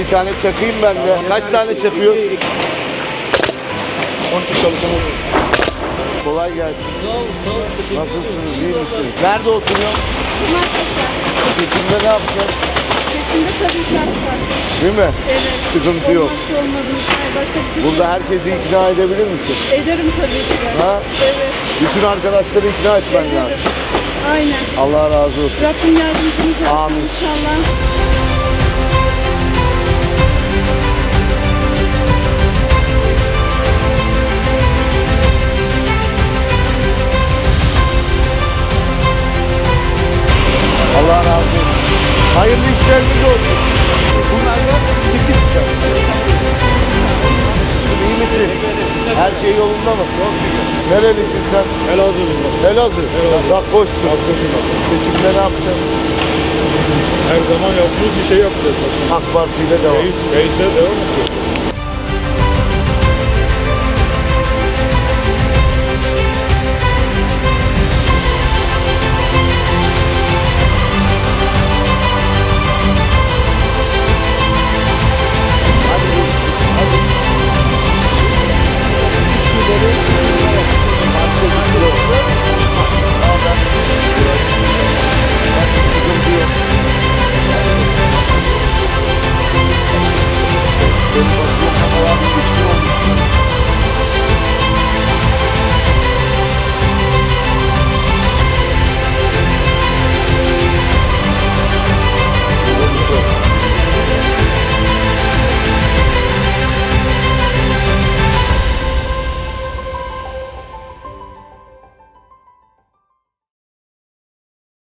bir tane çakayım ben de. Kaç tane çakıyor? 12 çalışanı Kolay gelsin. Nasılsınız? iyi misiniz? Nerede? Cumartesi. Seçimde ne yapacağız? Seçimde tabii şart var. Değil mi? Evet. Sıkıntı yok. Olmazsa olmazımız. Hayır, başka bir seçim. Burada herkesi ikna edebilir misin? Ederim tabii ki de. Ha? Evet. Bütün arkadaşları ikna etmen lazım. Ederim. Aynen. Allah razı olsun. Rabbim yardımcımız olsun Amin. inşallah. İşleriniz olsun. Bunlar yok. 8 sen. İyi misin? Her şey yolunda mı? Nerelisin sen? Elazığ'da. Elazığ. Bak koşsun. Seçimde ne yapacağız? Her zaman yaptığımız bir şey yapacağız. AK Parti ile devam. Reis, reise devam ediyor.